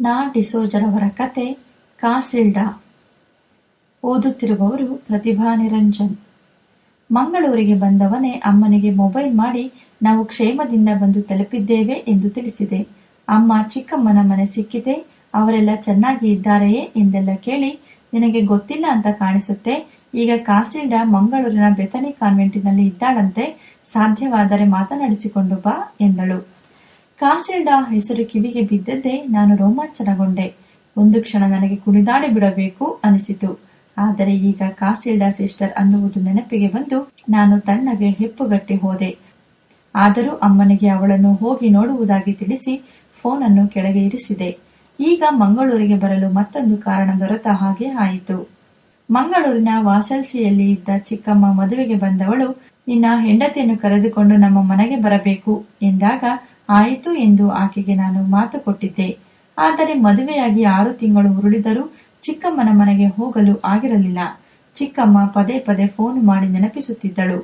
ನಾ ಡಿಸೋಜರವರ ಕತೆ ಕಾಸಿಲ್ಡಾ. ಓದುತ್ತಿರುವವರು ಪ್ರತಿಭಾ ನಿರಂಜನ್. ಮಂಗಳೂರಿಗೆ ಬಂದವನೇ ಅಮ್ಮನಿಗೆ ಮೊಬೈಲ್ ಮಾಡಿ ನಾವು ಕ್ಷೇಮದಿಂದ ಬಂದು ತಲುಪಿದ್ದೇವೆ ಎಂದು ತಿಳಿಸಿದೆ. ಅಮ್ಮ ಚಿಕ್ಕಮ್ಮನ ಮನೆ ಸಿಕ್ಕಿದೆ, ಅವರೆಲ್ಲ ಚೆನ್ನಾಗಿ ಇದ್ದಾರೆಯೇ ಎಂದೆಲ್ಲ ಕೇಳಿ ನಿನಗೆ ಗೊತ್ತಿಲ್ಲ ಅಂತ ಕಾಣಿಸುತ್ತೆ, ಈಗ ಕಾಸಿಲ್ಡಾ ಮಂಗಳೂರಿನ ಬೆತನಿ ಕಾನ್ವೆಂಟಿನಲ್ಲಿ ಇದ್ದಾಳಂತೆ, ಸಾಧ್ಯವಾದರೆ ಮಾತನಾಡಿಸಿಕೊಂಡು ಬಾ ಎಂದಳು. ಕಾಸಿಲ್ಡಾ ಹೆಸರು ಕಿವಿಗೆ ಬಿದ್ದದ್ದೇ ನಾನು ರೋಮಾಂಚನಗೊಂಡೆ. ಒಂದು ಕ್ಷಣ ನನಗೆ ಕುಣಿದಾಡಿ ಬಿಡಬೇಕು ಅನಿಸಿತು. ಆದರೆ ಈಗ ಕಾಸಿಲ್ಡಾ ಸಿಸ್ಟರ್ ಅನ್ನುವುದು ನೆನಪಿಗೆ ಬಂದು ನಾನು ತಣ್ಣಗೆ ಹೆಪ್ಪುಗಟ್ಟಿ ಹೋದೆ. ಆದರೂ ಅಮ್ಮನಿಗೆ ಅವಳನ್ನು ಹೋಗಿ ನೋಡುವುದಾಗಿ ತಿಳಿಸಿ ಫೋನನ್ನು ಕೆಳಗೆ ಇರಿಸಿದೆ. ಈಗ ಮಂಗಳೂರಿಗೆ ಬರಲು ಮತ್ತೊಂದು ಕಾರಣ ದೊರೆತ ಹಾಗೆ ಆಯಿತು. ಮಂಗಳೂರಿನ ವಾಸಲ್ಸಿಯಲ್ಲಿ ಇದ್ದ ಚಿಕ್ಕಮ್ಮ ಮದುವೆಗೆ ಬಂದವಳು, ನಿನ್ನ ಹೆಂಡತಿಯನ್ನು ಕರೆದುಕೊಂಡು ನಮ್ಮ ಮನೆಗೆ ಬರಬೇಕು ಎಂದಾಗ ಆಯಿತು ಎಂದು ಆಕೆಗೆ ನಾನು ಮಾತು ಕೊಟ್ಟಿದ್ದೆ. ಆದರೆ ಮದುವೆಯಾಗಿ ಆರು ತಿಂಗಳು ಉರುಳಿದರೂ ಚಿಕ್ಕಮ್ಮನ ಮನೆಗೆ ಹೋಗಲು ಆಗಿರಲಿಲ್ಲ. ಚಿಕ್ಕಮ್ಮ ಪದೇ ಪದೇ ಫೋನ್ ಮಾಡಿ ನೆನಪಿಸುತ್ತಿದ್ದಳು.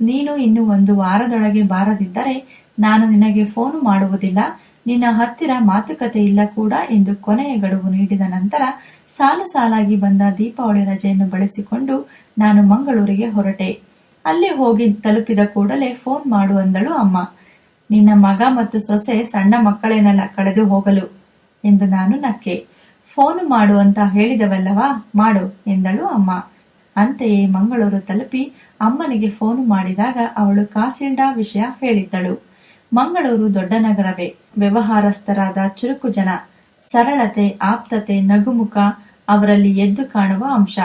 ನೀನು ಇನ್ನು ಒಂದು ವಾರದೊಳಗೆ ಬಾರದಿದ್ದರೆ ನಾನು ನಿನಗೆ ಫೋನ್ ಮಾಡುವುದಿಲ್ಲ. ನಿನ್ನ ಹತ್ತಿರ ಮಾತುಕತೆ ಇಲ್ಲ ಕೂಡ ಎಂದು ಕೊನೆಯ ಗಡುವು ನೀಡಿದ ನಂತರ ಸಾಲು ಸಾಲಾಗಿ ಬಂದ ದೀಪಾವಳಿ ರಜೆಯನ್ನು ಬಳಸಿಕೊಂಡು ನಾನು ಮಂಗಳೂರಿಗೆ ಹೊರಟೆ. ಅಲ್ಲಿ ಹೋಗಿ ತಲುಪಿದ ಕೂಡಲೇ ಫೋನ್ ಮಾಡು ಅಂದಳು ಅಮ್ಮ. ನಿನ್ನ ಮಗ ಮತ್ತು ಸೊಸೆ ಸಣ್ಣ ಮಕ್ಕಳೇನೆಲ್ಲ ಕಳೆದು ಹೋಗಲು ಎಂದು ನಾನು ನಕ್ಕೆ, ಫೋನ್ ಮಾಡು ಅಂತ ಹೇಳಿದವಲ್ಲವಾ, ಮಾಡು, ಎಂದಳು ಅಮ್ಮ. ಅಂತೆಯೇ ಮಂಗಳೂರು ತಲುಪಿ ಅಮ್ಮನಿಗೆ ಫೋನ್ ಮಾಡಿದಾಗ ಅವಳು ಕಾಸಿಲ್ಡಾ ವಿಷಯ ಹೇಳಿದ್ದಳು. ಮಂಗಳೂರು ದೊಡ್ಡ ನಗರವೇ, ವ್ಯವಹಾರಸ್ಥರಾದ ಚುರುಕು ಜನ, ಸರಳತೆ, ಆಪ್ತತೆ, ನಗುಮುಖ, ಅವರಲ್ಲಿ ಎದ್ದು ಕಾಣುವ ಅಂಶ.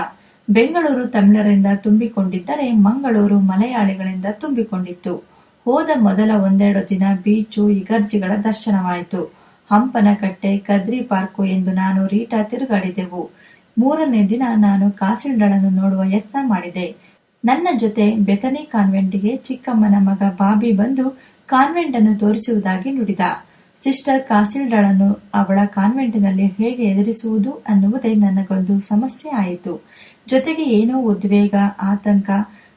ಬೆಂಗಳೂರು ತಮಿಳರಿಂದ ತುಂಬಿಕೊಂಡಿದ್ದರೆ ಮಂಗಳೂರು ಮಲಯಾಳಿಗಳಿಂದ ತುಂಬಿಕೊಂಡಿತ್ತು. ಹೋದ ಮೊದಲ ಒಂದೆರಡು ದಿನ ಬೀಚು ಇಗರ್ಜಿಗಳ ದರ್ಶನವಾಯಿತು. ಹಂಪನಕಟ್ಟೆ, ಕದ್ರಿ ಪಾರ್ಕು ಎಂದು ನಾನು ರೀಟಾ ತಿರುಗಾಡಿದೆವು. ಮೂರನೇ ದಿನ ನಾನು ಕಾಸಿಲ್ಡಳನ್ನು ನೋಡುವ ಯತ್ನ ಮಾಡಿದೆ. ನನ್ನ ಜೊತೆ ಬೆತನಿ ಕಾನ್ವೆಂಟ್ಗೆ ಚಿಕ್ಕಮ್ಮನ ಮಗ ಬಾಬಿ ಬಂದು ಕಾನ್ವೆಂಟ್ ಅನ್ನು ತೋರಿಸುವುದಾಗಿ ನುಡಿದ. ಸಿಸ್ಟರ್ ಕಾಸಿಲ್ಡಳನ್ನು ಅವಳ ಕಾನ್ವೆಂಟಿನಲ್ಲಿ ಹೇಗೆ ಎದುರಿಸುವುದು ಅನ್ನುವುದೇ ನನಗೊಂದು ಸಮಸ್ಯೆ ಆಯಿತು. ಜೊತೆಗೆ ಏನೋ ಉದ್ವೇಗ, ಆತಂಕ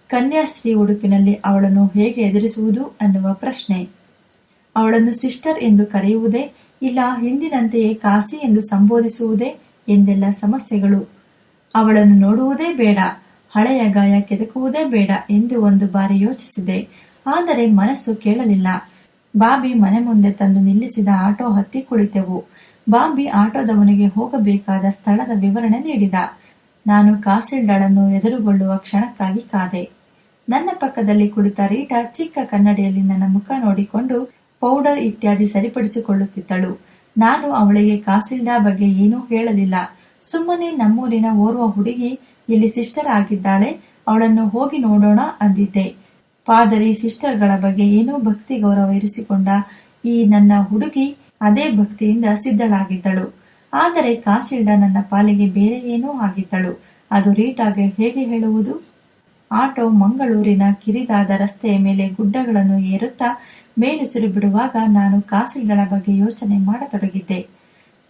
ಕನ್ಯಾಸ್ತ್ರೀ ಉಡುಪಿನಲ್ಲಿ ಅವಳನ್ನು ಹೇಗೆ ಎದುರಿಸುವುದು ಅನ್ನುವ ಪ್ರಶ್ನೆ. ಅವಳನ್ನು ಸಿಸ್ಟರ್ ಎಂದು ಕರೆಯುವುದೇ, ಇಲ್ಲ ಹಿಂದಿನಂತೆಯೇ ಕಾಸಿ ಎಂದು ಸಂಬೋಧಿಸುವುದೇ ಎಂದೆಲ್ಲ ಸಮಸ್ಯೆಗಳು. ಅವಳನ್ನು ನೋಡುವುದೇ ಬೇಡ, ಹಳೆಯ ಗಾಯ ಕೆದಕುವುದೇ ಬೇಡ ಎಂದು ಒಂದು ಬಾರಿ ಯೋಚಿಸಿದೆ, ಆದರೆ ಮನಸ್ಸು ಕೇಳಲಿಲ್ಲ. ಬಾಬಿ ಮನೆ ಮುಂದೆ ತಂದು ನಿಲ್ಲಿಸಿದ ಆಟೋ ಹತ್ತಿ ಕುಳಿತೆವು. ಬಾಬಿ ಆಟೋದವನಿಗೆ ಹೋಗಬೇಕಾದ ಸ್ಥಳದ ವಿವರಣೆ ನೀಡಿದ. ನಾನು ಕಾಸಿಲ್ಡಳನ್ನು ಎದುರುಗೊಳ್ಳುವ ಕ್ಷಣಕ್ಕಾಗಿ ಕಾದೆ. ನನ್ನ ಪಕ್ಕದಲ್ಲಿ ಕುಳಿತ ರೀಟಾ ಚಿಕ್ಕ ಕನ್ನಡಿಯಲ್ಲಿ ನನ್ನ ಮುಖ ನೋಡಿಕೊಂಡು ಪೌಡರ್ ಇತ್ಯಾದಿ ಸರಿಪಡಿಸಿಕೊಳ್ಳುತ್ತಿದ್ದಳು. ನಾನು ಅವಳಿಗೆ ಕಾಸಿಲ್ಡಾ ಬಗ್ಗೆ ಏನೂ ಹೇಳಲಿಲ್ಲ. ಸುಮ್ಮನೆ ನಮ್ಮೂರಿನ ಓರ್ವ ಹುಡುಗಿ ಇಲ್ಲಿ ಸಿಸ್ಟರ್ ಆಗಿದ್ದಾಳೆ, ಅವಳನ್ನು ಹೋಗಿ ನೋಡೋಣ ಅಂದಿದ್ದೆ. ಪಾದರಿ ಸಿಸ್ಟರ್ಗಳ ಬಗ್ಗೆ ಏನೋ ಭಕ್ತಿ ಗೌರವ ಇರಿಸಿಕೊಂಡ ಈ ನನ್ನ ಹುಡುಗಿ ಅದೇ ಭಕ್ತಿಯಿಂದ ಸಿದ್ಧಳಾಗಿದ್ದಳು. ಆದರೆ ಕಾಸಿಲ್ಡ ನನ್ನ ಪಾಲಿಗೆ ಬೇರೆ ಏನೋ ಆಗಿದ್ದಳು. ಅದು ರೀಟಾಗೆ ಹೇಗೆ ಹೇಳುವುದು? ಆಟೋ ಮಂಗಳೂರಿನ ಕಿರಿದಾದ ರಸ್ತೆಯ ಮೇಲೆ ಗುಡ್ಡಗಳನ್ನು ಏರುತ್ತಾ ಮೇಲುಸಿರು ಬಿಡುವಾಗ ನಾನು ಕಾಸಿಲ್ಗಳ ಬಗ್ಗೆ ಯೋಚನೆ ಮಾಡತೊಡಗಿದ್ದೆ.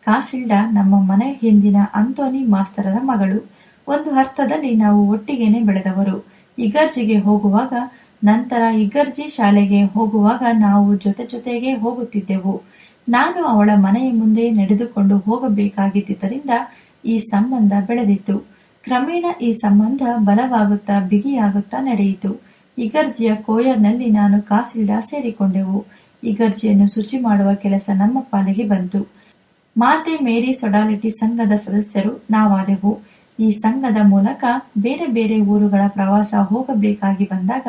ಕಾಸಿಲ್ಡ ನಮ್ಮ ಮನೆ ಹಿಂದಿನ ಅಂತೋನಿ ಮಾಸ್ತರರ ಮಗಳು. ಒಂದು ಅರ್ಥದಲ್ಲಿ ನಾವು ಒಟ್ಟಿಗೆನೆ ಬೆಳೆದವರು. ಇಗರ್ಜಿಗೆ ಹೋಗುವಾಗ, ನಂತರ ಇಗರ್ಜಿ ಶಾಲೆಗೆ ಹೋಗುವಾಗ ನಾವು ಜೊತೆ ಜೊತೆಗೆ ಹೋಗುತ್ತಿದ್ದೆವು. ನಾನು ಅವಳ ಮನೆಯ ಮುಂದೆ ನಡೆದುಕೊಂಡು ಹೋಗಬೇಕಾಗಿದ್ದರಿಂದ ಈ ಸಂಬಂಧ ಬೆಳೆದಿತ್ತು. ಕ್ರಮೇಣ ಈ ಸಂಬಂಧ ಬಲವಾಗುತ್ತಾ ಬಿಗಿಯಾಗುತ್ತಾ ನಡೆಯಿತು. ಇಗರ್ಜಿಯ ಕೋಯರ್ನಲ್ಲಿ ನಾನು ಕಾಸಿಲ್ಡಾ ಸೇರಿಕೊಂಡೆವು. ಇಗರ್ಜಿಯನ್ನು ಶುಚಿ ಮಾಡುವ ಕೆಲಸ ನಮ್ಮ ಪಾಲಿಗೆ ಬಂತು. ಮಾತೆ ಮೇರಿ ಸೊಡಾಲಿಟಿ ಸಂಘದ ಸದಸ್ಯರು ನಾವಾದೆವು. ಈ ಸಂಘದ ಮೂಲಕ ಬೇರೆ ಬೇರೆ ಊರುಗಳ ಪ್ರವಾಸ ಹೋಗಬೇಕಾಗಿ ಬಂದಾಗ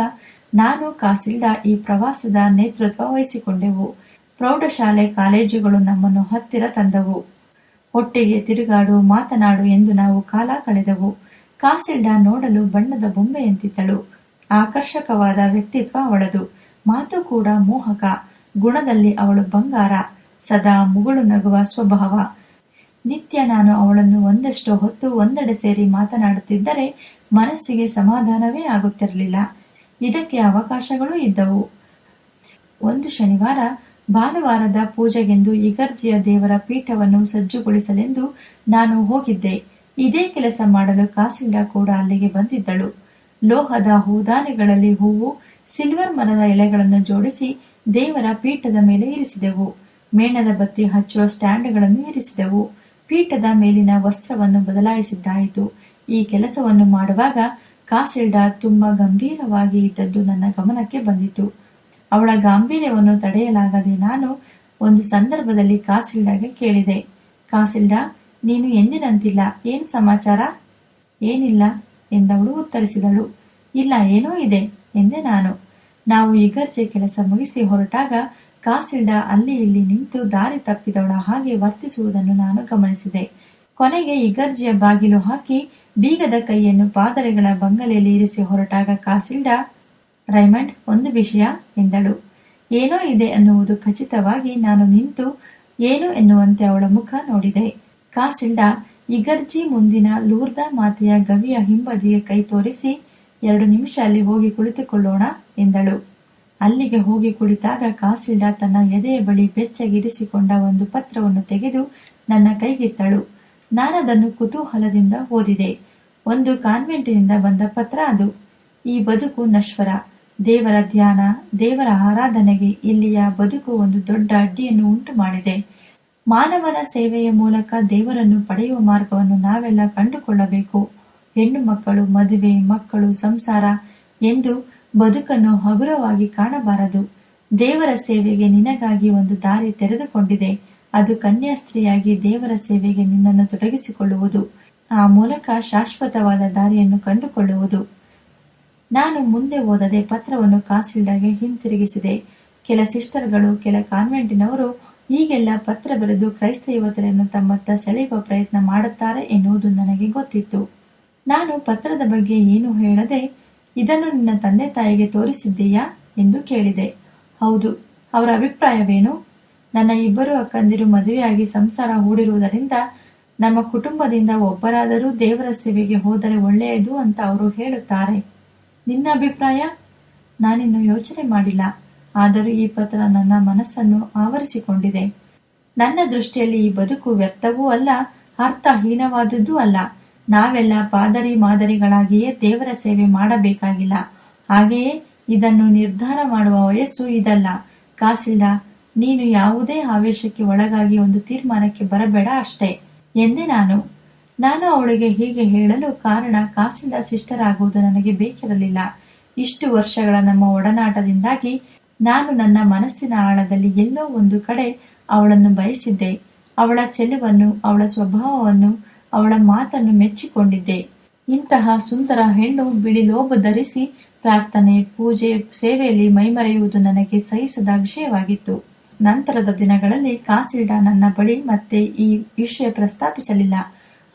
ನಾನು ಕಾಸಿಲ್ಡಾ ಈ ಪ್ರವಾಸದ ನೇತೃತ್ವ ವಹಿಸಿಕೊಂಡೆವು. ಪ್ರೌಢಶಾಲೆ ಕಾಲೇಜುಗಳು ನಮ್ಮನ್ನು ಹತ್ತಿರ ತಂದವು. ಒಟ್ಟಿಗೆ ತಿರುಗಾಡು, ಮಾತನಾಡು ಎಂದು ನಾವು ಕಾಲ ಕಳೆದೆವು. ಕಾಸಿಲ್ಡಾ ನೋಡಲು ಬಣ್ಣದ ಬೊಂಬೆಯಂತಿದ್ದಳು. ಆಕರ್ಷಕವಾದ ವ್ಯಕ್ತಿತ್ವ ಅವಳದು. ಮಾತು ಕೂಡ ಮೋಹಕ. ಗುಣದಲ್ಲಿ ಅವಳು ಬಂಗಾರ. ಸದಾ ಮುಗುಳು ನಗುವ ಸ್ವಭಾವ. ನಿತ್ಯ ನಾನು ಅವಳನ್ನು ಒಂದಷ್ಟು ಹೊತ್ತು ಒಂದೆಡೆ ಸೇರಿ ಮಾತನಾಡುತ್ತಿದ್ದರೆ ಮನಸ್ಸಿಗೆ ಸಮಾಧಾನವೇ ಆಗುತ್ತಿರಲಿಲ್ಲ. ಇದಕ್ಕೆ ಅವಕಾಶಗಳು ಇದ್ದವು. ಒಂದು ಶನಿವಾರ ಭಾನುವಾರದ ಪೂಜೆಗೆಂದು ಇಗರ್ಜಿಯ ದೇವರ ಪೀಠವನ್ನು ಸಜ್ಜುಗೊಳಿಸಲೆಂದು ನಾನು ಹೋಗಿದ್ದೆ. ಇದೇ ಕೆಲಸ ಮಾಡಲು ಕಾಸಿಂಡ ಕೂಡ ಅಲ್ಲಿಗೆ ಬಂದಿದ್ದಳು. ಲೋಹದ ಹೂದಾನಿಗಳಲ್ಲಿ ಹೂವು, ಸಿಲ್ವರ್ ಮರದ ಎಲೆಗಳನ್ನು ಜೋಡಿಸಿ ದೇವರ ಪೀಠದ ಮೇಲೆ ಇರಿಸಿದೆವು. ಮೇಣದ ಬತ್ತಿ ಹಚ್ಚುವ ಸ್ಟ್ಯಾಂಡ್ಗಳನ್ನು ಇರಿಸಿದೆವು. ಪೀಠದ ಮೇಲಿನ ವಸ್ತ್ರವನ್ನು ಬದಲಾಯಿಸಿದ್ದಾಯಿತು. ಈ ಕೆಲಸವನ್ನು ಮಾಡುವಾಗ ಕಾಸಿಲ್ಡಾ ತುಂಬಾ ಗಂಭೀರವಾಗಿ ಇದ್ದದ್ದು ನನ್ನ ಗಮನಕ್ಕೆ ಬಂದಿತು. ಅವಳ ಗಾಂಭೀರ್ಯವನ್ನು ತಡೆಯಲಾಗದೆ ನಾನು ಒಂದು ಸಂದರ್ಭದಲ್ಲಿ ಕಾಸಿಲ್ಡಾಗೆ ಕೇಳಿದೆ. ಕಾಸಿಲ್ಡಾ ನೀನು ಎಂದಿನಂತಿಲ್ಲ? ಏನು ಸಮಾಚಾರ? ಏನಿಲ್ಲ, ಎಂದವಳು ಉತ್ತರಿಸಿದಳು. ಇಲ್ಲ, ಏನೋ ಇದೆ, ಎಂದೆ ನಾನು. ನಾವು ಇಗರ್ಜೆ ಕೆಲಸ ಮುಗಿಸಿ ಹೊರಟಾಗ ಕಾಸಿಲ್ಡಾ ಅಲ್ಲಿ ಇಲ್ಲಿ ನಿಂತು ದಾರಿ ತಪ್ಪಿದವಳ ಹಾಗೆ ವರ್ತಿಸುವುದನ್ನು ನಾನು ಗಮನಿಸಿದೆ. ಕೊನೆಗೆ ಇಗರ್ಜಿಯ ಬಾಗಿಲು ಹಾಕಿ ಬೀಗದ ಕೈಯನ್ನು ಪಾದರೆಗಳ ಬಂಗಲೆಯಲ್ಲಿ ಇರಿಸಿ ಹೊರಟಾಗ ಕಾಸಿಲ್ಡಾ ರೈಮಂಡ್, ಒಂದು ವಿಷಯ ಎಂದಳು. ಏನೋ ಇದೆ ಅನ್ನುವುದು ಖಚಿತವಾಗಿ ನಾನು ನಿಂತು ಏನು ಎನ್ನುವಂತೆ ಅವಳ ಮುಖ ನೋಡಿದೆ. ಕಾಸಿಲ್ಡಾ ಇಗರ್ಜಿ ಮುಂದಿನ ಲೂರ್ದಾ ಮಾತೆಯ ಗವಿಯ ಹಿಂಬದಿಗೆ ಕೈ ತೋರಿಸಿ, ಎರಡು ನಿಮಿಷ ಅಲ್ಲಿ ಹೋಗಿ ಕುಳಿತುಕೊಳ್ಳೋಣ ಎಂದಳು. ಅಲ್ಲಿಗೆ ಹೋಗಿ ಕುಳಿತಾಗ ಕಾಸಿಲ್ಡ ತನ್ನ ಎದೆಯ ಬಳಿ ಬೆಚ್ಚಗಿರಿಸಿಕೊಂಡ ಒಂದು ಪತ್ರವನ್ನು ತೆಗೆದು ನನ್ನ ಕೈಗಿತ್ತಳು. ನಾನದನ್ನು ಕುತೂಹಲದಿಂದ ಓದಿದೆ. ಒಂದು ಕಾನ್ವೆಂಟಿನಿಂದ ಬಂದ ಪತ್ರ ಅದು. ಈ ಬದುಕು ನಶ್ವರ. ದೇವರ ಧ್ಯಾನ, ದೇವರ ಆರಾಧನೆಗೆ ಇಲ್ಲಿಯ ಬದುಕು ಒಂದು ದೊಡ್ಡ ಅಡ್ಡಿಯನ್ನು ಉಂಟು ಮಾಡಿದೆ ಮಾನವನ ಸೇವೆಯ ಮೂಲಕ ದೇವರನ್ನು ಪಡೆಯುವ ಮಾರ್ಗವನ್ನು ನಾವೆಲ್ಲ ಕಂಡುಕೊಳ್ಳಬೇಕು. ಹೆಣ್ಣು ಮಕ್ಕಳು, ಮದುವೆ, ಮಕ್ಕಳು, ಸಂಸಾರ ಎಂದು ಬದುಕನ್ನು ಹಗುರವಾಗಿ ಕಾಣಬಾರದು. ದೇವರ ಸೇವೆಗೆ ನಿನಗಾಗಿ ಒಂದು ದಾರಿ ತೆರೆದುಕೊಂಡಿದೆ. ಅದು ಕನ್ಯಾಸ್ತ್ರೀಯಾಗಿ ದೇವರ ಸೇವೆಗೆ ನಿನ್ನನ್ನು ತೊಡಗಿಸಿಕೊಳ್ಳುವುದು. ಆ ಮೂಲಕ ಶಾಶ್ವತವಾದ ದಾರಿಯನ್ನು ಕಂಡುಕೊಳ್ಳುವುದು. ನಾನು ಮುಂದೆ ಓದದೆ ಪತ್ರವನ್ನು ಕಾಸಿಲ್ಡಾಗೆ ಹಿಂತಿರುಗಿಸಿದೆ. ಕೆಲ ಸಿಸ್ಟರ್ಗಳು ಕೆಲ ಕಾನ್ವೆಂಟಿನವರು ಈಗೆಲ್ಲ ಪತ್ರ ಬರೆದು ಕ್ರೈಸ್ತ ಯುವತಿಯರನ್ನು ತಮ್ಮತ್ತ ಸೆಳೆಯುವ ಪ್ರಯತ್ನ ಮಾಡುತ್ತಾರೆ ಎನ್ನುವುದು ನನಗೆ ಗೊತ್ತಿತ್ತು. ನಾನು ಪತ್ರದ ಬಗ್ಗೆ ಏನು ಹೇಳದೆ, ಇದನ್ನು ನಿನ್ನ ತಂದೆ ತಾಯಿಗೆ ತೋರಿಸಿದ್ದೀಯಾ ಎಂದು ಕೇಳಿದೆ. ಹೌದು, ಅವರ ಅಭಿಪ್ರಾಯವೇನು? ನನ್ನ ಇಬ್ಬರು ಅಕ್ಕಂದಿರು ಮದುವೆಯಾಗಿ ಸಂಸಾರ ಹೂಡಿರುವುದರಿಂದ ನಮ್ಮ ಕುಟುಂಬದಿಂದ ಒಬ್ಬರಾದರೂ ದೇವರ ಸೇವೆಗೆ ಹೋದರೆ ಒಳ್ಳೆಯದು ಅಂತ ಅವರು ಹೇಳುತ್ತಾರೆ. ನಿನ್ನ ಅಭಿಪ್ರಾಯ? ನಾನಿನ್ನು ಯೋಚನೆ ಮಾಡಿಲ್ಲ. ಆದರೂ ಈ ಪತ್ರ ನನ್ನ ಮನಸ್ಸನ್ನು ಆವರಿಸಿಕೊಂಡಿದೆ. ನನ್ನ ದೃಷ್ಟಿಯಲ್ಲಿ ಈ ಬದುಕು ವ್ಯರ್ಥವೂ ಅಲ್ಲ, ಅರ್ಥಹೀನವಾದದ್ದೂ ಅಲ್ಲ. ನಾವೆಲ್ಲ ಪಾದರಿ ಮಾದರಿಗಳಾಗಿಯೇ ದೇವರ ಸೇವೆ ಮಾಡಬೇಕಾಗಿಲ್ಲ. ಹಾಗೆಯೇ ಇದನ್ನು ನಿರ್ಧಾರ ಮಾಡುವ ವಯಸ್ಸು ಇದಲ್ಲ. ಕಾಸಿಲ್ಲ ನೀನು ಯಾವುದೇ ಆವೇಶಕ್ಕೆ ಒಳಗಾಗಿ ಒಂದು ತೀರ್ಮಾನಕ್ಕೆ ಬರಬೇಡ ಅಷ್ಟೇ. ಎಂದೆ ನಾನು? ನಾನು ಅವಳಿಗೆ ಹೀಗೆ ಹೇಳಲು ಕಾರಣ ಕಾಸಿಂದ ಸಿಸ್ಟರ್ ಆಗುವುದು ನನಗೆ ಬೇಕಿರಲಿಲ್ಲ. ಇಷ್ಟು ವರ್ಷಗಳ ನಮ್ಮ ಒಡನಾಟದಿಂದಾಗಿ ನಾನು ನನ್ನ ಮನಸ್ಸಿನ ಆಳದಲ್ಲಿ ಎಲ್ಲೋ ಒಂದು ಕಡೆ ಅವಳನ್ನು ಬಯಸಿದ್ದೆ. ಅವಳ ಚೆಲುವನ್ನು, ಅವಳ ಸ್ವಭಾವವನ್ನು, ಅವಳ ಮಾತನ್ನು ಮೆಚ್ಚಿಕೊಂಡಿದ್ದೆ. ಇಂತಹ ಸುಂದರ ಹೆಣ್ಣು ಬಿಳಿ ಲೋಬು ಧರಿಸಿ ಪ್ರಾರ್ಥನೆ, ಪೂಜೆ, ಸೇವೆಯಲ್ಲಿ ಮೈಮರೆಯುವುದು ನನಗೆ ಸಹಿಸದ ವಿಷಯವಾಗಿತ್ತು. ನಂತರದ ದಿನಗಳಲ್ಲಿ ಕಾಸಿಲ್ಡಾ ನನ್ನ ಬಳಿ ಮತ್ತೆ ಈ ವಿಷಯ ಪ್ರಸ್ತಾಪಿಸಲಿಲ್ಲ.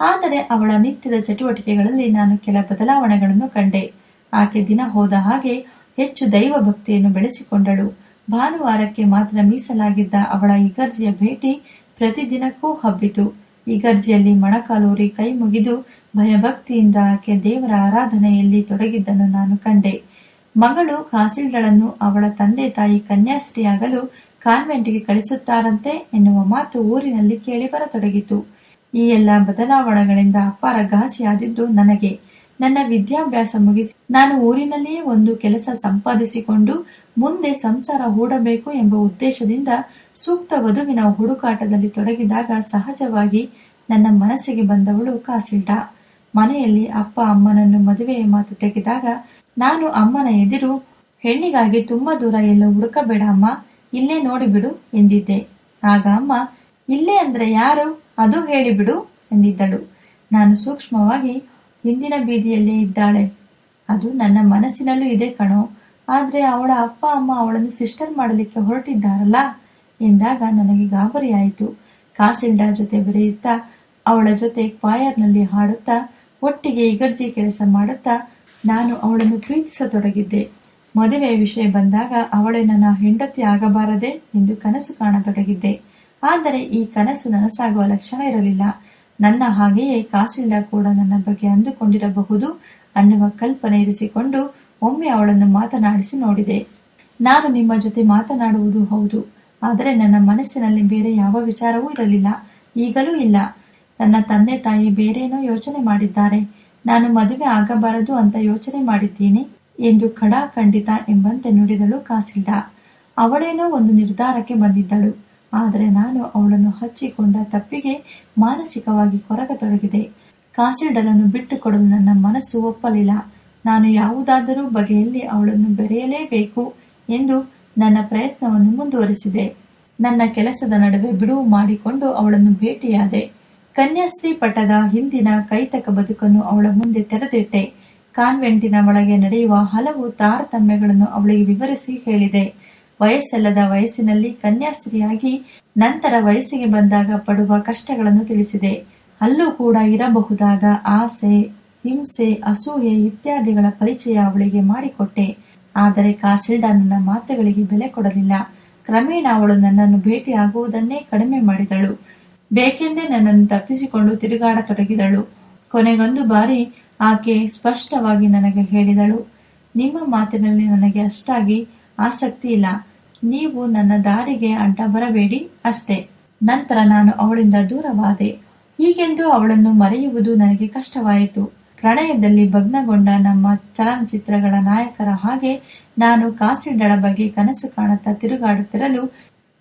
ಆದರೆ ಅವಳ ನಿತ್ಯದ ಚಟುವಟಿಕೆಗಳಲ್ಲಿ ನಾನು ಕೆಲ ಬದಲಾವಣೆಗಳನ್ನು ಕಂಡೆ. ಆಕೆ ದಿನ ಹೋದ ಹಾಗೆ ಹೆಚ್ಚು ದೈವ ಭಕ್ತಿಯನ್ನು ಬೆಳೆಸಿಕೊಂಡಳು. ಭಾನುವಾರಕ್ಕೆ ಮಾತ್ರ ಮೀಸಲಾಗಿದ್ದ ಅವಳ ಇಗರ್ಜಿಯ ಭೇಟಿ ಪ್ರತಿದಿನಕ್ಕೂ ಹಬ್ಬಿತು. ಇಗರ್ಜಿಯಲ್ಲಿ ಮೊಣಕಾಲೂರಿ ಕೈ ಮುಗಿದು ಭಯಭಕ್ತಿಯಿಂದ ಆಕೆ ದೇವರ ಆರಾಧನೆಯಲ್ಲಿ ತೊಡಗಿದ್ದನ್ನು ನಾನು ಕಂಡೆ. ಮಗಳು ಕಾಸಿಲ್ಗಳನ್ನು ಅವಳ ತಂದೆ ತಾಯಿ ಕನ್ಯಾಸ್ತ್ರೀಯಾಗಲು ಕಾನ್ವೆಂಟ್ಗೆ ಕಳಿಸುತ್ತಾರಂತೆ ಎನ್ನುವ ಮಾತು ಊರಿನಲ್ಲಿ ಕೇಳಿ ಬರತೊಡಗಿತು. ಈ ಎಲ್ಲ ಬದಲಾವಣೆಗಳಿಂದ ಅಪಾರ ಘಾಸಿಯಾದಿದ್ದು ನನಗೆ. ನನ್ನ ವಿದ್ಯಾಭ್ಯಾಸ ಮುಗಿಸಿ ನಾನು ಊರಿನಲ್ಲಿಯೇ ಒಂದು ಕೆಲಸ ಸಂಪಾದಿಸಿಕೊಂಡು ಮುಂದೆ ಸಂಸಾರ ಹೂಡಬೇಕು ಎಂಬ ಉದ್ದೇಶದಿಂದ ಸೂಕ್ತ ವಧುವಿನ ಹುಡುಕಾಟದಲ್ಲಿ ತೊಡಗಿದಾಗ ಸಹಜವಾಗಿ ನನ್ನ ಮನಸ್ಸಿಗೆ ಬಂದವಳು ಕಾಸಿಲ್ಡ ಮನೆಯಲ್ಲಿ ಅಪ್ಪ ಅಮ್ಮನನ್ನು ಮದುವೆಯ ಮಾತು ತೆಗೆದಾಗ ನಾನು ಅಮ್ಮನ ಎದುರು, ಹೆಣ್ಣಿಗಾಗಿ ತುಂಬಾ ದೂರ ಎಲ್ಲ ಹುಡುಕಬೇಡ ಅಮ್ಮ, ಇಲ್ಲೇ ನೋಡಿಬಿಡು ಎಂದಿದ್ದೆ. ಆಗ ಅಮ್ಮ, ಇಲ್ಲೇ ಅಂದ್ರೆ ಯಾರು? ಅದು ಹೇಳಿಬಿಡು ಎಂದಿದ್ದಳು. ನಾನು ಸೂಕ್ಷ್ಮವಾಗಿ, ಹಿಂದಿನ ಬೀದಿಯಲ್ಲೇ ಇದ್ದಾಳೆ. ಅದು ನನ್ನ ಮನಸ್ಸಿನಲ್ಲೂ ಇದೆ ಕಣೋ. ಆದರೆ ಅವಳ ಅಪ್ಪ, ಅಮ್ಮ ಅವಳನ್ನು ಸಿಸ್ಟರ್ ಮಾಡಲಿಕ್ಕೆ ಹೊರಟಿದ್ದಾರಲ್ಲ? ಎಂದಾಗ ನನಗೆ ಗಾಬರಿಯಾಯಿತು. ಕಾಸಿಲ್ಡಾ ಜೊತೆ ಬೆರೆಯುತ್ತಾ, ಅವಳ ಜೊತೆ ಕ್ವಾಯರ್ನಲ್ಲಿ ಹಾಡುತ್ತಾ, ಒಟ್ಟಿಗೆ ಇಗರ್ಜಿ ಕೆಲಸ ಮಾಡುತ್ತಾ, ನಾನು ಅವಳನ್ನು ಪ್ರೀತಿಸತೊಡಗಿದ್ದೆ. ಮದುವೆಯ ವಿಷಯ ಬಂದಾಗ ಅವಳೇ ನನ್ನ ಹೆಂಡತಿ ಆಗಬಾರದೆ ಎಂದು ಕನಸು ಕಾಣತೊಡಗಿದ್ದೆ. ಆದರೆ ಈ ಕನಸು ನನಸಾಗುವ ಲಕ್ಷಣ ಇರಲಿಲ್ಲ. ನನ್ನ ಹಾಗೆಯೇ ಕಾಸಿಲ್ಡಾ ಕೂಡ ನನ್ನ ಬಗ್ಗೆ ಅಂದುಕೊಂಡಿರಬಹುದು ಅನ್ನುವ ಕಲ್ಪನೆ ಇರಿಸಿಕೊಂಡು ಒಮ್ಮೆ ಅವಳನ್ನು ಮಾತನಾಡಿಸಿ ನೋಡಿದೆ. ನಾನು ನಿಮ್ಮ ಜೊತೆ ಮಾತನಾಡುವುದು ಹೌದು, ಆದರೆ ನನ್ನ ಮನಸ್ಸಿನಲ್ಲಿ ಬೇರೆ ಯಾವ ವಿಚಾರವೂ ಇರಲಿಲ್ಲ. ಈಗಲೂ ಇಲ್ಲ. ನನ್ನ ತಂದೆ ತಾಯಿ ಬೇರೇನೋ ಯೋಚನೆ ಮಾಡಿದ್ದಾರೆ. ನಾನು ಮದುವೆ ಆಗಬಾರದು ಅಂತ ಯೋಚನೆ ಮಾಡಿದ್ದೀನಿ ಎಂದು ಖಡಾ ಖಂಡಿತ ಎಂಬಂತೆ ನುಡಿದಳು ಕಾಸಿಲ್ಡ ಅವಳೇನೋ ಒಂದು ನಿರ್ಧಾರಕ್ಕೆ ಬಂದಿದ್ದಳು. ಆದರೆ ನಾನು ಅವಳನ್ನು ಹಚ್ಚಿಕೊಂಡ ತಪ್ಪಿಗೆ ಮಾನಸಿಕವಾಗಿ ಕೊರಗತೊಡಗಿದೆ. ಕಾಸಿಡಲನ್ನು ಬಿಟ್ಟುಕೊಡಲು ನನ್ನ ಮನಸ್ಸು ಒಪ್ಪಲಿಲ್ಲ. ನಾನು ಯಾವುದಾದರೂ ಬಗೆಯಲ್ಲಿ ಅವಳನ್ನು ಬೆರೆಯಲೇಬೇಕು ಎಂದು ನನ್ನ ಪ್ರಯತ್ನವನ್ನು ಮುಂದುವರಿಸಿದೆ. ನನ್ನ ಕೆಲಸದ ನಡುವೆ ಬಿಡುವು ಮಾಡಿಕೊಂಡು ಅವಳನ್ನು ಭೇಟಿಯಾದೆ. ಕನ್ಯಾಶ್ರೀ ಪಟ್ಟದ ಹಿಂದಿನ ಕೈತಕ ಬದುಕನ್ನು ಅವಳ ಮುಂದೆ ತೆರೆದಿಟ್ಟೆ. ಕಾನ್ವೆಂಟಿನ ಒಳಗೆ ನಡೆಯುವ ಹಲವು ತಾರತಮ್ಯಗಳನ್ನು ಅವಳಿಗೆ ವಿವರಿಸಿ ಹೇಳಿದೆ. ವಯಸ್ಸಲ್ಲದ ವಯಸ್ಸಿನಲ್ಲಿ ಕನ್ಯಾಸ್ತ್ರೀಯಾಗಿ ನಂತರ ವಯಸ್ಸಿಗೆ ಬಂದಾಗ ಪಡುವ ಕಷ್ಟಗಳನ್ನು ತಿಳಿಸಿದೆ. ಅಲ್ಲೂ ಕೂಡ ಇರಬಹುದಾದ ಆಸೆ, ಹಿಂಸೆ, ಅಸೂಯೆ ಇತ್ಯಾದಿಗಳ ಪರಿಚಯ ಅವಳಿಗೆ ಮಾಡಿಕೊಟ್ಟೆ. ಆದರೆ ಕಾಸಿಲ್ಡಾ ನನ್ನ ಮಾತುಗಳಿಗೆ ಬೆಲೆ ಕೊಡಲಿಲ್ಲ. ಕ್ರಮೇಣ ಅವಳು ನನ್ನನ್ನು ಭೇಟಿಯಾಗುವುದನ್ನೇ ಕಡಿಮೆ ಮಾಡಿದಳು. ಬೇಕೆಂದೇ ನನ್ನನ್ನು ತಪ್ಪಿಸಿಕೊಂಡು ತಿರುಗಾಡತೊಡಗಿದಳು. ಕೊನೆಗೊಂದು ಬಾರಿ ಆಕೆ ಸ್ಪಷ್ಟವಾಗಿ ನನಗೆ ಹೇಳಿದಳು, ನಿಮ್ಮ ಮಾತಿನಲ್ಲಿ ನನಗೆ ಅಷ್ಟಾಗಿ ಆಸಕ್ತಿ ಇಲ್ಲ. ನೀವು ನನ್ನ ದಾರಿಗೆ ಅಡ್ಡ ಬರಬೇಡಿ ಅಷ್ಟೇ. ನಂತರ ನಾನು ಅವಳಿಂದ ದೂರವಾದೆ. ಹೀಗೆಂದು ಅವಳನ್ನು ಮರೆಯುವುದು ನನಗೆ ಕಷ್ಟವಾಯಿತು. ಪ್ರಣಯದಲ್ಲಿ ಭಗ್ನಗೊಂಡ ನಮ್ಮ ಚಲನಚಿತ್ರಗಳ ನಾಯಕರ ಹಾಗೆ ನಾನು ಕಾಸಿಲ್ಡಳ ಬಗ್ಗೆ ಕನಸು ಕಾಣುತ್ತಾ ತಿರುಗಾಡುತ್ತಿರಲು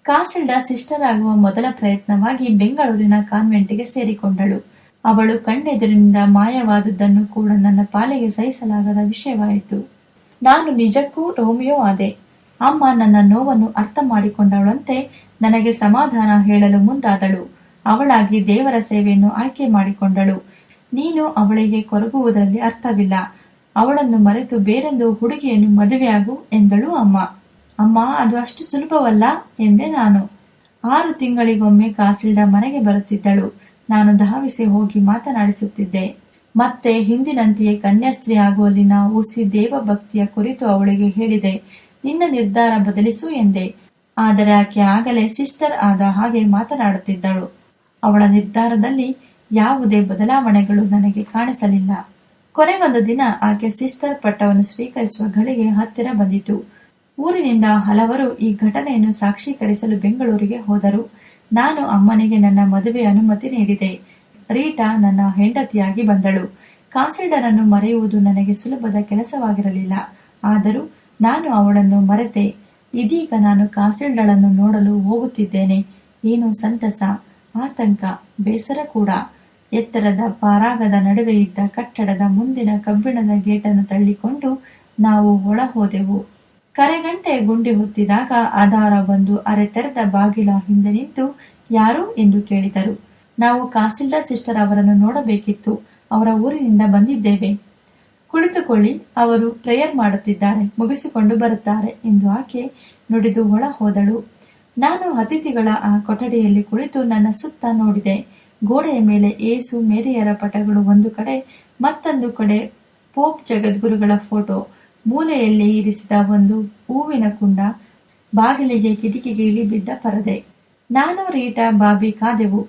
ಕಾಸಿಲ್ಡ ಸಿಸ್ಟರ್ ಆಗುವ ಮೊದಲ ಪ್ರಯತ್ನವಾಗಿ ಬೆಂಗಳೂರಿನ ಕಾನ್ವೆಂಟ್ಗೆ ಸೇರಿಕೊಂಡಳು. ಅವಳು ಕಣ್ಣೆದುರಿನಿಂದ ಮಾಯವಾದುದನ್ನು ಕೂಡ ನನ್ನ ಪಾಲಿಗೆ ಸಹಿಸಲಾಗದ ವಿಷಯವಾಯಿತು. ನಾನು ನಿಜಕ್ಕೂ ರೋಮಿಯೋ ಆದೆ. ಅಮ್ಮ ನನ್ನ ನೋವನ್ನು ಅರ್ಥ ಮಾಡಿಕೊಂಡವಳಂತೆ ನನಗೆ ಸಮಾಧಾನ ಹೇಳಲು ಮುಂದಾದಳು. ಅವಳಾಗಿ ದೇವರ ಸೇವೆಯನ್ನು ಆಯ್ಕೆ ಮಾಡಿಕೊಂಡಳು. ನೀನು ಅವಳಿಗೆ ಕೊರಗುವುದರಲ್ಲಿ ಅರ್ಥವಿಲ್ಲ. ಅವಳನ್ನು ಮರೆತು ಬೇರೊಂದು ಹುಡುಗಿಯನ್ನು ಮದುವೆಯಾಗು ಎಂದಳು ಅಮ್ಮ. ಅಮ್ಮ, ಅದು ಅಷ್ಟು ಸುಲಭವಲ್ಲ ಎಂದೆ ನಾನು. ಆರು ತಿಂಗಳಿಗೊಮ್ಮೆ ಕಾಸಿಲ್ಡ ಮನೆಗೆ ಬರುತ್ತಿದ್ದಳು. ನಾನು ಧಾವಿಸಿ ಹೋಗಿ ಮಾತನಾಡಿಸುತ್ತಿದ್ದೆ. ಮತ್ತೆ ಹಿಂದಿನಂತೆಯೇ ಕನ್ಯಾಸ್ತ್ರೀ ಆಗುವಲ್ಲಿ ನಾವು ದೇವಭಕ್ತಿಯ ಕುರಿತು ಅವಳಿಗೆ ಹೇಳಿದೆ. ನಿನ್ನ ನಿರ್ಧಾರ ಬದಲಿಸು ಎಂದೆ. ಆದರೆ ಆಕೆ ಆಗಲೇ ಸಿಸ್ಟರ್ ಆದ ಹಾಗೆ ಮಾತನಾಡುತ್ತಿದ್ದಳು. ಅವಳ ನಿರ್ಧಾರದಲ್ಲಿ ಯಾವುದೇ ಬದಲಾವಣೆಗಳು ನನಗೆ ಕಾಣಿಸಲಿಲ್ಲ. ಕೊನೆಗೊಂದು ದಿನ ಆಕೆ ಸಿಸ್ಟರ್ ಪಟ್ಟವನ್ನು ಸ್ವೀಕರಿಸುವ ಗಳಿಗೆ ಹತ್ತಿರ ಬಂದಿತು. ಊರಿನಿಂದ ಹಲವರು ಈ ಘಟನೆಯನ್ನು ಸಾಕ್ಷೀಕರಿಸಲು ಬೆಂಗಳೂರಿಗೆ ಹೋದರು. ನಾನು ಅಮ್ಮನಿಗೆ ನನ್ನ ಮದುವೆ ಅನುಮತಿ ನೀಡಿದೆ. ರೀಟಾ ನನ್ನ ಹೆಂಡತಿಯಾಗಿ ಬಂದಳು. ಕಾಸಿಡರನ್ನು ಮರೆಯುವುದು ನನಗೆ ಸುಲಭದ ಕೆಲಸವಾಗಿರಲಿಲ್ಲ. ಆದರೂ ನಾನು ಅವಳನ್ನು ಮರೆತೆ, ಇದೀಗ ನಾನು ಕಾಸಿಲ್ಡಳನ್ನು ನೋಡಲು ಹೋಗುತ್ತಿದ್ದೇನೆ. ಏನು ಸಂತಸ, ಆತಂಕ, ಬೇಸರ ಕೂಡ. ಎತ್ತರದ ಪಾರಾಗದ ನಡುವೆ ಇದ್ದ ಕಟ್ಟಡದ ಮುಂದಿನ ಕಬ್ಬಿಣದ ಗೇಟನ್ನು ತಳ್ಳಿಕೊಂಡು ನಾವು ಒಳ ಹೋದೆವು ಕರೆಗಂಟೆ ಗುಂಡಿ ಹೊತ್ತಿದಾಗ ಆಧಾರ ಬಂದು ಅರೆ ತೆರೆದ ಬಾಗಿಲ ಹಿಂದೆ ನಿಂತು ಯಾರು ಎಂದು ಕೇಳಿದರು. ನಾವು ಕಾಸಿಲ್ಡರ್ ಸಿಸ್ಟರ್ ಅವರನ್ನು ನೋಡಬೇಕಿತ್ತು. ಅವರ ಊರಿನಿಂದ ಬಂದಿದ್ದೇವೆ. ಕುಳಿತುಕೊಳ್ಳಿ, ಅವರು ಪ್ರೇಯರ್ ಮಾಡುತ್ತಿದ್ದಾರೆ, ಮುಗಿಸಿಕೊಂಡು ಬರುತ್ತಾರೆ ಎಂದು ಆಕೆ ನುಡಿದು ಒಳ ಹೋದಳು ನಾನು ಅತಿಥಿಗಳ ಆ ಕೊಠಡಿಯಲ್ಲಿ ಕುಳಿತು ನನ್ನ ಸುತ್ತ ನೋಡಿದೆ. ಗೋಡೆಯ ಮೇಲೆ ಏಸು, ಮೇರಿಯರ ಪಟಗಳು ಒಂದು ಕಡೆ, ಮತ್ತೊಂದು ಕಡೆ ಪೋಪ್ ಜಗದ್ಗುರುಗಳ ಫೋಟೋ, ಮೂಲೆಯಲ್ಲಿ ಇರಿಸಿದ ಒಂದು ಹೂವಿನ ಕುಂಡ, ಬಾಗಿಲಿಗೆ ಕಿಟಕಿಗೆ ಇಳಿಬಿದ್ದ ಪರದೆ. ನಾನು, ರೀಟಾ, ಬಾಬಿ ಕಾದೆವು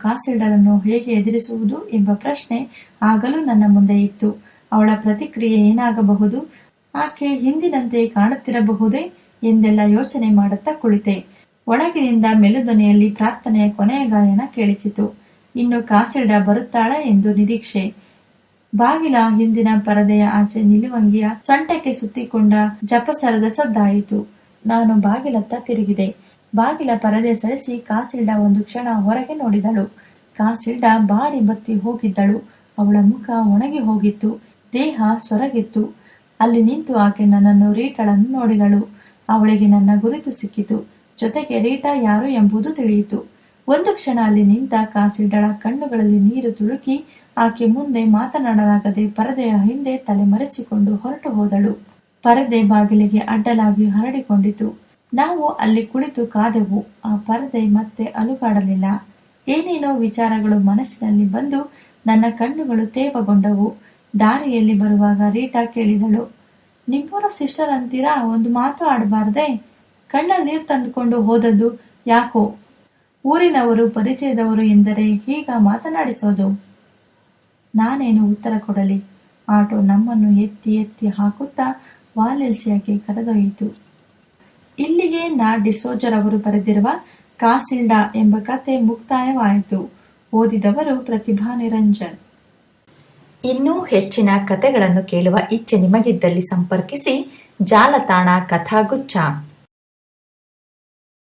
ಕಾಸಿಡರನ್ನು ಹೇಗೆ ಎದುರಿಸುವುದು ಎಂಬ ಪ್ರಶ್ನೆ ಆಗಲೂ ನನ್ನ ಮುಂದೆ ಇತ್ತು. ಅವಳ ಪ್ರತಿಕ್ರಿಯೆ ಏನಾಗಬಹುದು? ಆಕೆ ಹಿಂದಿನಂತೆ ಕಾಣುತ್ತಿರಬಹುದೇ ಎಂದೆಲ್ಲ ಯೋಚನೆ ಮಾಡುತ್ತಾ ಕುಳಿತೆ. ಒಳಗಿನಿಂದ ಮೆಲುದೊನೆಯಲ್ಲಿ ಪ್ರಾರ್ಥನೆಯ ಕೊನೆಯ ಗಾಯನ ಕೇಳಿಸಿತು. ಇನ್ನು ಕಾಸಿಲ್ಡ ಬರುತ್ತಾಳೆ ಎಂದು ನಿರೀಕ್ಷೆ. ಬಾಗಿಲ ಹಿಂದಿನ ಪರದೆಯ ಆಚೆ ನಿಲುವಂಗಿಯ ಸೊಂಟಕ್ಕೆ ಸುತ್ತಿಕೊಂಡ ಜಪಸರದ ಸದ್ದಾಯಿತು. ನಾನು ಬಾಗಿಲತ್ತ ತಿರುಗಿದೆ. ಬಾಗಿಲ ಪರದೆ ಸರಿಸಿ ಕಾಸಿಲ್ಡ ಒಂದು ಕ್ಷಣ ಹೊರಗೆ ನೋಡಿದಳು. ಕಾಸಿಲ್ಡ ಬಾಡಿ ಬತ್ತಿ ಹೋಗಿದ್ದಳು. ಅವಳ ಮುಖ ಒಣಗಿ ಹೋಗಿತ್ತು. ದೇಹ ಸೊರಗಿತ್ತು. ಅಲ್ಲಿ ನಿಂತು ಆಕೆ ನನ್ನನ್ನು ರೀಟಳನ್ನು ನೋಡಿದಳು. ಅವಳಿಗೆ ನನ್ನ ಗುರುತು ಸಿಕ್ಕಿತು. ಜೊತೆಗೆ ರೀಟಾ ಯಾರು ಎಂಬುದು ತಿಳಿಯಿತು. ಒಂದು ಕ್ಷಣ ಅಲ್ಲಿ ನಿಂತ ಕಾಸಿಡಳ ಕಣ್ಣುಗಳಲ್ಲಿ ನೀರು ತುಳುಕಿ ಆಕೆ ಮುಂದೆ ಮಾತನಾಡಲಾಗದೆ ಪರದೆಯ ಹಿಂದೆ ತಲೆ ಮರೆಸಿಕೊಂಡು ಹೊರಟು ಹೋದಳು. ಪರದೆ ಬಾಗಿಲಿಗೆ ಅಡ್ಡಲಾಗಿ ಹರಡಿಕೊಂಡಿತು. ನಾವು ಅಲ್ಲಿ ಕುಳಿತು ಕಾದೆವು. ಆ ಪರದೆ ಮತ್ತೆ ಅಲುಗಾಡಲಿಲ್ಲ. ಏನೇನೋ ವಿಚಾರಗಳು ಮನಸ್ಸಿನಲ್ಲಿ ಬಂದು ನನ್ನ ಕಣ್ಣುಗಳು ತೇವಗೊಂಡವು. ದಾರಿಯಲ್ಲಿ ಬರುವಾಗ ರೀಟಾ ಕೇಳಿದಳು. ನಿಮ್ಮೂರ ಸಿಸ್ಟರ್ ಅಂತೀರಾ? ಒಂದು ಮಾತು ಆಡಬಾರ್ದೆ? ಕಣ್ಣಲ್ಲಿ ನೀರು ತಂದುಕೊಂಡು ಹೋದದ್ದು ಯಾಕೋ? ಊರಿನವರು, ಪರಿಚಯದವರು ಎಂದರೆ ಈಗ ಮಾತನಾಡಿಸೋದು. ನಾನೇನು ಉತ್ತರ ಕೊಡಲಿ? ಆಟೋ ನಮ್ಮನ್ನು ಎತ್ತಿ ಎತ್ತಿ ಹಾಕುತ್ತಾ ವಾಲೆಲ್ಸಿಯಾಗೆ ಕರೆದೊಯ್ಯಿತು. ಇಲ್ಲಿಗೆ ನಾ ಡಿಸೋಜರ್ ಅವರು ಬರೆದಿರುವ ಕಾಸಿಲ್ಡಾ ಎಂಬ ಕತೆ ಮುಕ್ತಾಯವಾಯಿತು. ಓದಿದವರು ಪ್ರತಿಭಾ ನಿರಂಜನ್ ಇನ್ನೂ ಹೆಚ್ಚಿನ ಕಥೆಗಳನ್ನು ಕೇಳುವ ಇಚ್ಛೆ ನಿಮಗಿದ್ದಲ್ಲಿ ಸಂಪರ್ಕಿಸಿ ಜಾಲತಾಣ ಕಥಾಗುಚ್ಛ.